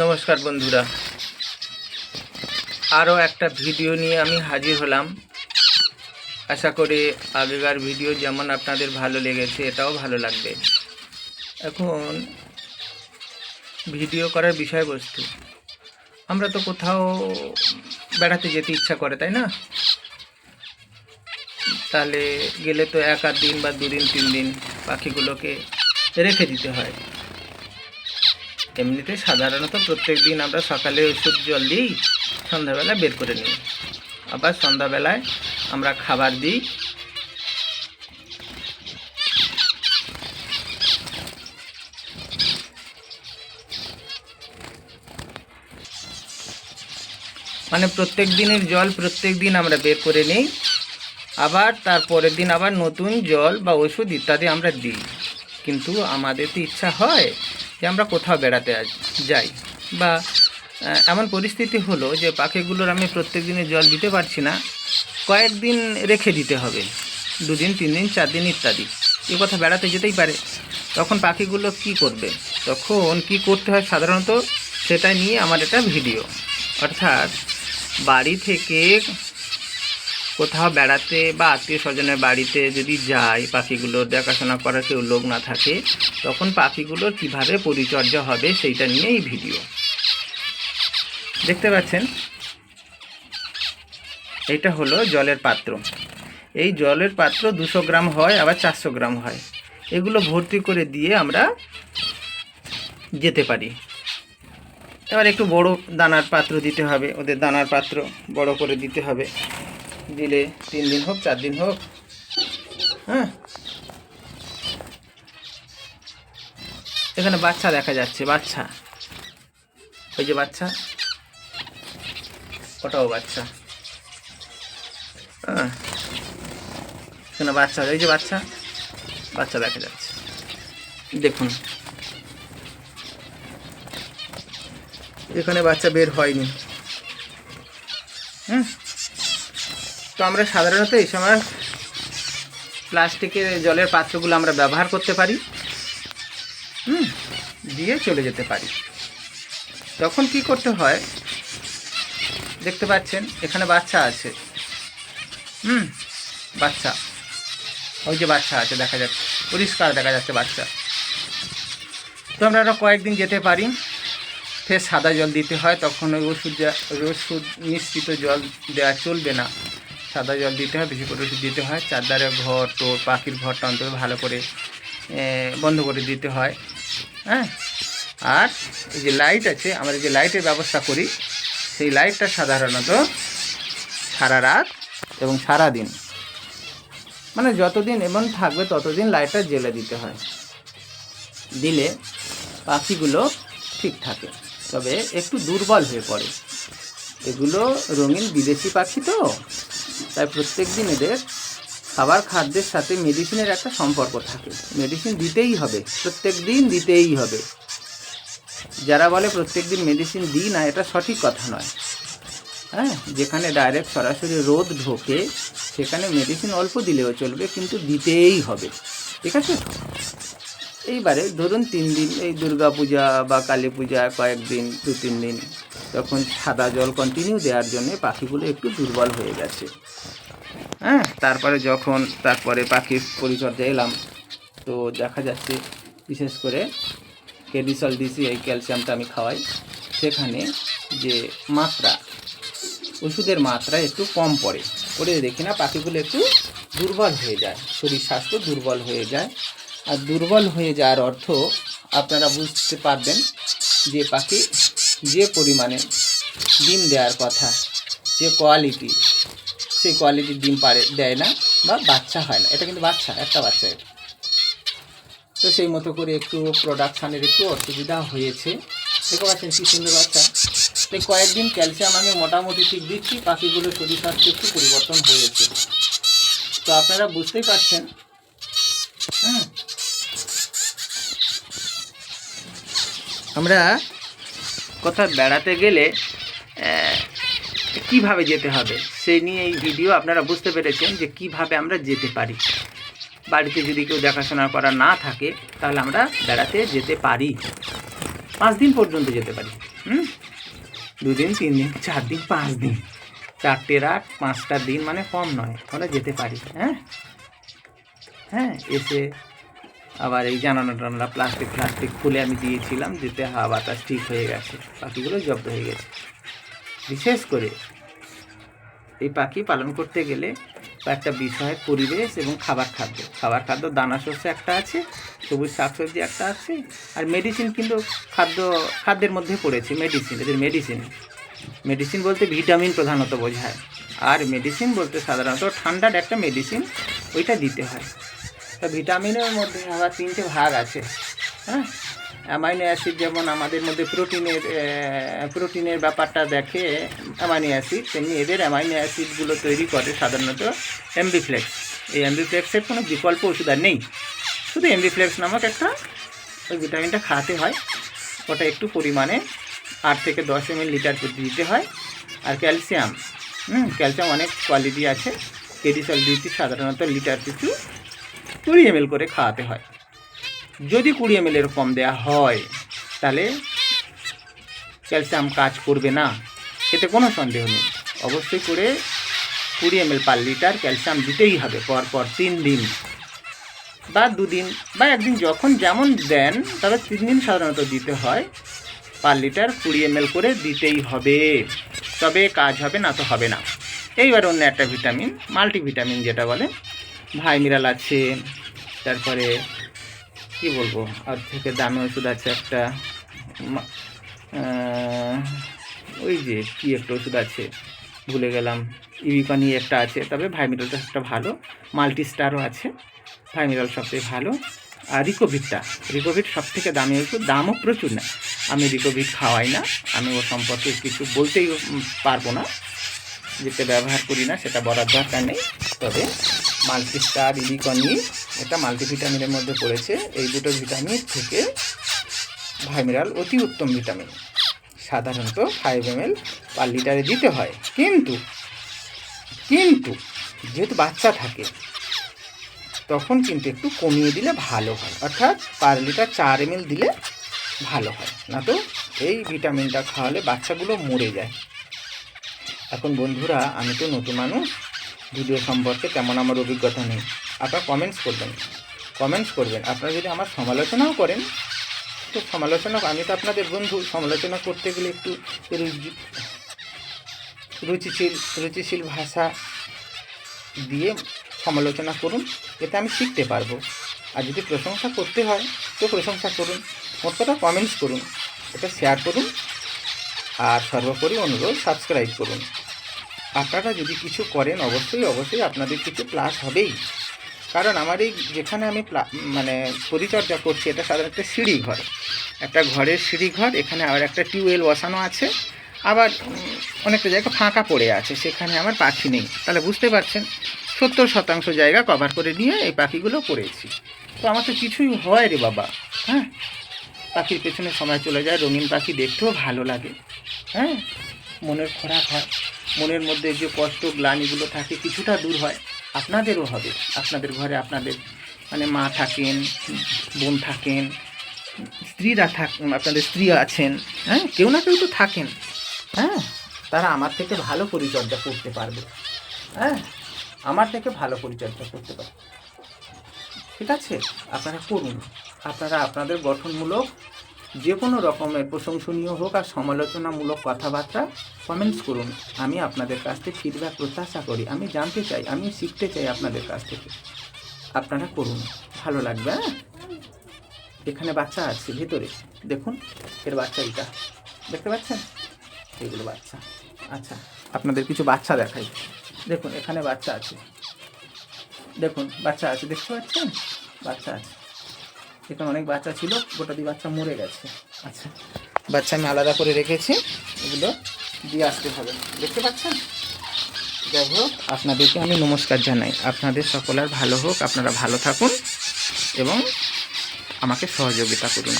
নমস্কার বন্ধুরা। আরও একটা ভিডিও নিয়ে আমি হাজির হলাম। আশা করি আগেকার ভিডিও যেমন আপনাদের ভালো লেগেছে, এটাও ভালো লাগবে। এখন ভিডিও করার বিষয়বস্তু। আমরা তো কোথাও বেড়াতে যেতে ইচ্ছা করে, তাই না? তাহলে গেলে তো এক আধ দিন বা দুদিন তিন দিন পাখিগুলোকে রেখে দিতে হয়। এমনিতে সাধারণত প্রত্যেক দিন আমরা সকালে ওষুধ জল দিই, সন্ধ্যাবেলা বের করে নিই। আবার সন্ধ্যাবেলায় আমরা খাবার দিই। মানে প্রত্যেক দিনের জল প্রত্যেক দিন আমরা বের করে নিই। আবার তার পরের দিন আবার নতুন জল বা ওষুধ ইত্যাদি আমরা দিই। কিন্তু আমাদের তো ইচ্ছা হয় যে আমরা কোথাও বেড়াতে যাই বা এমন পরিস্থিতি হলো যে পাখিগুলোর আমি প্রত্যেক দিনে জল দিতে পারছি না, কয়েকদিন রেখে দিতে হবে, দুদিন তিন দিন চার দিন ইত্যাদি। এ কথা বেড়াতে যেতেই পারে। তখন পাখিগুলো কি করবে? তখন কি করতে হয় সাধারণত সেটা নিয়ে আমার এটা ভিডিও। অর্থাৎ বাড়ি থেকে কোথাও বেড়াতে বা আত্মীয় স্বজনের বাড়িতে যদি যাই পাখিগুলোর দেখাশোনা করার কেউ লোক না থাকে, তখন পাখিগুলোর কীভাবে পরিচর্যা হবে সেইটা নিয়ে এই ভিডিও। দেখতে পাচ্ছেন? এটা হলো জলের পাত্র। এই জলের পাত্র দুশো গ্রাম হয়, আবার চারশো গ্রাম হয়। এগুলো ভর্তি করে দিয়ে আমরা যেতে পারি। এবার একটু বড় দানার পাত্র দিতে হবে, ওদের দানার পাত্র বড় করে দিতে হবে। দিলে তিন দিন হোক, চার দিন হোক। হ্যাঁ? এখানে বাচ্চা দেখা যাচ্ছে, বাচ্চা। ওই যে বাচ্চা। ওটাও বাচ্চা। হ্যাঁ? এখানে বাচ্চা, এই যে বাচ্চা। বাচ্চা দেখা যাচ্ছে। দেখুন। এখানে বাচ্চা বের হয়নি। হুম তো আমরা সাধারণত এই সময় প্লাস্টিকের জলের পাত্রগুলো আমরা ব্যবহার করতে পারি। হুম, দিয়ে চলে যেতে পারি। তখন কি করতে হয়? দেখতে পাচ্ছেন, এখানে বাচ্চা আছে। হুম, বাচ্চা। ওই যে বাচ্চা আছে, দেখা যাচ্ছে। পরিষ্কার দেখা যাচ্ছে বাচ্চা। তো আমরা আরও কয়েকদিন যেতে পারি। ফের সাদা জল দিতে হয়, তখন ওই ওষুধ ওষুধ মিশ্রিত জল দেওয়া চলবে না। সাদা জল দিতে হয়, বেশি করে ওষুধ দিতে হয়। চারদারে ঘর তো পাখির ঘরটা অন্তত ভালো করে বন্ধ করে দিতে হয়। হ্যাঁ? আর এই যে লাইট আছে, আমরা যে লাইটের ব্যবস্থা করি, সেই লাইটটা সাধারণত সারা রাত এবং সারা দিন। মানে যতদিন এমন থাকবে ততদিন লাইটটা জ্বেলে দিতে হয়। দিলে পাখিগুলো ঠিক থাকে। তবে একটু দুর্বল হয়ে পড়ে। এগুলো রঙিন বিদেশি পাখি তো তাই প্রত্যেক দিন এদের খাবার খাদ্যের সাথে মেডিসিনের একটা সম্পর্ক থাকে। মেডিসিন দিতেই হবে, প্রত্যেক দিন দিতেই হবে। যারা বলে প্রত্যেক দিন মেডিসিন দিই না, এটা সঠিক কথা নয়। হ্যাঁ যেখানে ডাইরেক্ট সরাসরি রোদ ঢোকে, সেখানে মেডিসিন অল্প দিলেও চলবে, কিন্তু দিতেই হবে। ঠিক আছে? এইবারে ধরুন তিন দিন, এই দুর্গা পূজা বা কালী পূজা কয়েকদিন দু তিন দিন, তখন সাদা জল কন্টিনিউ দেওয়ার জন্য পাখিগুলো একটু দুর্বল হয়ে গেছে। হ্যাঁ। তারপরে যখন, তারপরে পাখির পরিচর্যা এলাম, তো দেখা যাচ্ছে, বিশেষ করে কেডিসল দিসি এই ক্যালসিয়ামটা আমি খাওয়াই, সেখানে যে মাত্রা, ওষুধের মাত্রা একটু কম পড়ে। পড়ে দেখি না, পাখিগুলো একটু দুর্বল হয়ে যায়, শরীর স্বাস্থ্য দুর্বল হয়ে যায়। আর দুর্বল হয়ে যাওয়ার অর্থ, আপনারা বুঝতে পারবেন যে পাখি যে পরিমাণে ডিম দেওয়ার কথা, যে কোয়ালিটি সেই কোয়ালিটির ডিম পারে, দেয় না বা বাচ্চা হয় না। এটা কিন্তু বাচ্চা, একটা বাচ্চা। তো সেই মতো করে একটু প্রোডাকশানের একটু অসুবিধা হয়েছে। দেখতে পাচ্ছেন কি সুন্দর বাচ্চা। তো কয়েকদিন ক্যালসিয়াম আমি মোটামুটি ঠিক দিচ্ছি পাখিগুলো শরীর স্বাস্থ্য একটু পরিবর্তন হয়েছে। তো আপনারা বুঝতেই পারছেন হ্যাঁ আমরা কোথাও বেড়াতে গেলে কীভাবে যেতে হবে? সেই নিয়ে এই ভিডিও আপনারা বুঝতে পেরেছেন যে কীভাবে আমরা যেতে পারি। বাড়িতে যদি কেউ দেখাশোনা করা না থাকে, তাহলে আমরা বেড়াতে যেতে পারি। পাঁচ দিন পর্যন্ত যেতে পারি। হুম? দুদিন, তিন দিন, চার দিন, পাঁচ দিন। চারটে রাত, পাঁচটা দিন মানে কম নয়। ওখানে যেতে পারি হ্যাঁ? হ্যাঁ এসে আবার এই জানানো টানালা প্লাস্টিক প্লাস্টিক খুলে আমি দিয়েছিলাম যেতে হাওয়া বাতাস ঠিক হয়ে গেছে। পাখিগুলো জব্দ হয়ে গেছে। বিশেষ করে এই পাখি পালন করতে গেলে একটা বিষয়, পরিবেশ এবং খাবার খাদ্য। খাবার খাদ্য, দানা শস্য একটা আছে, সবুজ শাকসবজি একটা আছে, আর মেডিসিন কিন্তু খাদ্য, খাদ্যের মধ্যে পড়েছে মেডিসিন এদের মেডিসিন মেডিসিন বলতে ভিটামিন প্রধানত বোঝায়। আর মেডিসিন বলতে সাধারণত ঠান্ডার একটা মেডিসিন ওইটা দিতে হয়। তা ভিটামিনের মধ্যে আবার তিনটে ভাগ আছে হ্যাঁ? অ্যামাইনো অ্যাসিড যেমন আমাদের মধ্যে প্রোটিনের প্রোটিনের ব্যাপারটা দেখে অ্যামাইনো অ্যাসিড, তেমনি এদের অ্যামাইনো অ্যাসিডগুলো তৈরি করে সাধারণত এমবিফ্লেক্স। এই এমবিফ্লেক্সের কোনো বিকল্প ওষুধ আর নেই। শুধু এমবিফ্লেক্স নামক একটা ওই ভিটামিনটা খাওয়াতে হয়। ওটা একটু পরিমাণে আট থেকে দশ এম লিটার প্রতি দিতে হয়। আর ক্যালসিয়াম, হুম, ক্যালসিয়াম অনেক কোয়ালিটি আছে। কেডিসল ডিউটি সাধারণত লিটার পিছু কুড়ি এম করে খাওয়াতে হয়। যদি কুড়ি এম এর কম দেওয়া হয়, তাহলে ক্যালসিয়াম কাজ করবে না। এতে কোনো সন্দেহ নেই। অবশ্যই করে কুড়ি এম পার লিটার ক্যালসিয়াম দিতেই হবে পর পর তিন দিন বা দুদিন বা একদিন যখন যেমন দেন, তবে তিন দিন সাধারণত দিতে হয়। পার লিটার কুড়ি এম করে দিতেই হবে। তবে কাজ হবে না তো হবে না। এইবার অন্য একটা ভিটামিন মাল্টিভিটামিন যেটা বলে, ভাই মিরাল আছে, তারপরে কি বলব? আর থেকে দামি ওষুধ আছে একটা ওই যে কি একটা ওষুধ আছে, ভুলে গেলাম। ইউকানি একটা আছে, তবে ভাইমিরালটা একটা ভালো। মাল্টি স্টারও আছে ভাইমিরাল সবথেকে ভালো। আর রিকোভিটটা, রিকোভিট সব থেকে দামি ওষুধ, দামও প্রচুর না। আমি রিকোভিট খাওয়াই না, আমি ও সম্পর্কে কিছু বলতেই পারব না, যেটা ব্যবহার করি না, সেটা বলার দরকার নেই। তবে মাল্টিস্টার ইলিকনি, এটা মাল্টিভিটামিনের মধ্যে পড়েছে। এই দুটো ভিটামিন থেকে ভাইমিরাল অতি উত্তম ভিটামিন। সাধারণত ফাইভ এম এল পার লিটারে দিতে হয়। কিন্তু কিন্তু যেহেতু বাচ্চা থাকে, তখন কিন্তু একটু কমিয়ে দিলে ভালো হয়। অর্থাৎ পার লিটার চার এম এল দিলে ভালো হয়। না তো, এই ভিটামিনটা খাওয়ালে বাচ্চাগুলো মরে যায়। এখন বন্ধুরা, আমি তো নতুন মানুষ ভিডিও সম্পর্কে তেমন আমার অভিজ্ঞতা নেই, আপনারা কমেন্টস করবেন। কমেন্টস করবেন। আপনারা যদি আমার সমালোচনাও করেন, তো সমালোচনা আমি তো আপনাদের বন্ধু, সমালোচনা করতে গেলে একটু রুচিশীল রুচিশীল ভাষা দিয়ে সমালোচনা করুন, এতে আমি শিখতে পারব। আর যদি প্রশংসা করতে হয়, তো প্রশংসা করুন মোট কথা কমেন্টস করুন, এটা শেয়ার করুন, আর সর্বোপরি অনুরোধ সাবস্ক্রাইব করুন। আপনারা যদি কিছু করেন, অবশ্যই অবশ্যই আপনাদের কিছু প্লাস হবেই। কারণ আমার এই যেখানে আমি মানে পরিচর্যা করছি, এটা সাধারণত সিঁড়ি ঘর। একটা ঘরের সিঁড়ি ঘর, এখানে আবার একটা টিউবওয়েল বসানো আছে। আবার অনেকটা জায়গা ফাঁকা পড়ে আছে, সেখানে আমার পাখি নেই। তাহলে বুঝতে পারছেন, সত্তর শতাংশ জায়গা কভার করে নিয়ে এই পাখিগুলো পড়েছি। তো আমার তো কিছুই হয় রে বাবা হ্যাঁ? পাখির পেছনে সময় চলে যায়, রঙিন পাখি দেখতেও ভালো লাগে হ্যাঁ? মনের খোরাক হয়। মনের মধ্যে যে কষ্ট গ্লানিগুলো থাকে, কিছুটা দূর হয়। আপনাদেরও হবে। আপনাদের ঘরে আপনাদের মানে মা থাকেন, বোন থাকেন, স্ত্রীরা থাক আপনাদের স্ত্রী আছেন হ্যাঁ? কেউ না কেউ তো থাকেন। হ্যাঁ? তারা আমার থেকে ভালো পরিচর্যা করতে পারবে। হ্যাঁ? আমার থেকে ভালো পরিচর্যা করতে পারবে। ঠিক আছে? আপনারা করুন। আপনারা আপনাদের গঠনমূলক যে কোনো রকমের প্রশংসনীয় হোক আর সমালোচনামূলক কথাবার্তা কমেন্টস করুন। আমি আপনাদের কাছ থেকে ফিডব্যাক প্রত্যাশা করি। আমি জানতে চাই, আমি শিখতে চাই আপনাদের কাছ থেকে। আপনারা করুন। ভালো লাগবে হ্যাঁ? এখানে বাচ্চা আছে, ভেতরে। দেখুন, এর বাচ্চা এটা দেখতে পাচ্ছেন? এগুলো বাচ্চা। আচ্ছা আপনাদের কিছু বাচ্চা দেখাই। দেখুন, এখানে বাচ্চা আছে। দেখুন, বাচ্চা আছে। দেখতে পাচ্ছেন? বাচ্চা আছে। এখানে অনেক বাচ্চা ছিল, গোটা দিয়ে বাচ্চা মরে গেছে। আচ্ছা। বাচ্চা আমি আলাদা করে রেখেছি, এগুলো দিয়ে আসতে হবে। দেখতে পাচ্ছেন? যাই হোক, আপনাদেরকে আমি নমস্কার জানাই। আপনাদের সকলের ভালো হোক, আপনারা ভালো থাকুন এবং আমাকে সহযোগিতা করুন।